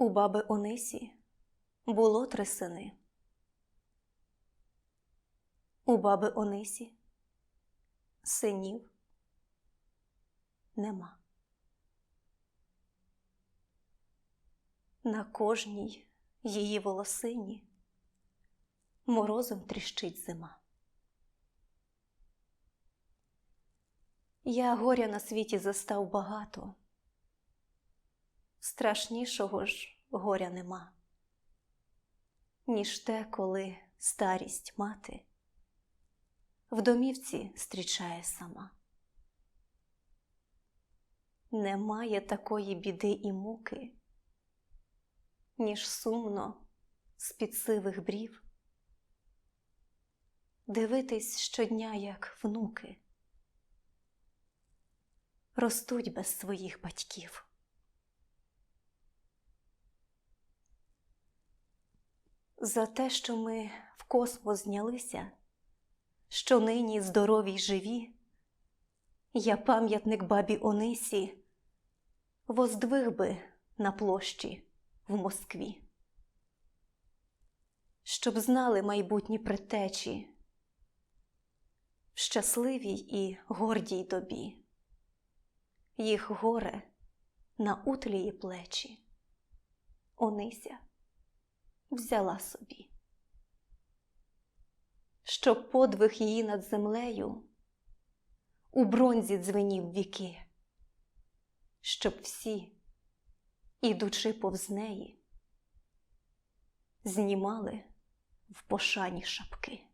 У баби Онисі було три сини. У баби Онисі синів нема. На кожній її волосині морозом тріщить зима. Я горя на світі застав багато, страшнішого ж горя нема, ніж те, коли старість мати в домівці зустрічає сама. Немає такої біди і муки, ніж сумно з-під сивих брів дивитись щодня, як внуки ростуть без своїх батьків. За те, що ми в космос знялися, що нині здорові й живі, я пам'ятник бабі Онисі воздвиг би на площі в Москві, щоб знали майбутні предтечі в щасливій і гордій добі, їх горе на утлії плечі, Онися взяла собі щоб подвиг її над землею у бронзі дзвенів віки, щоб всі, ідучи повз неї, знімали в пошані шапки.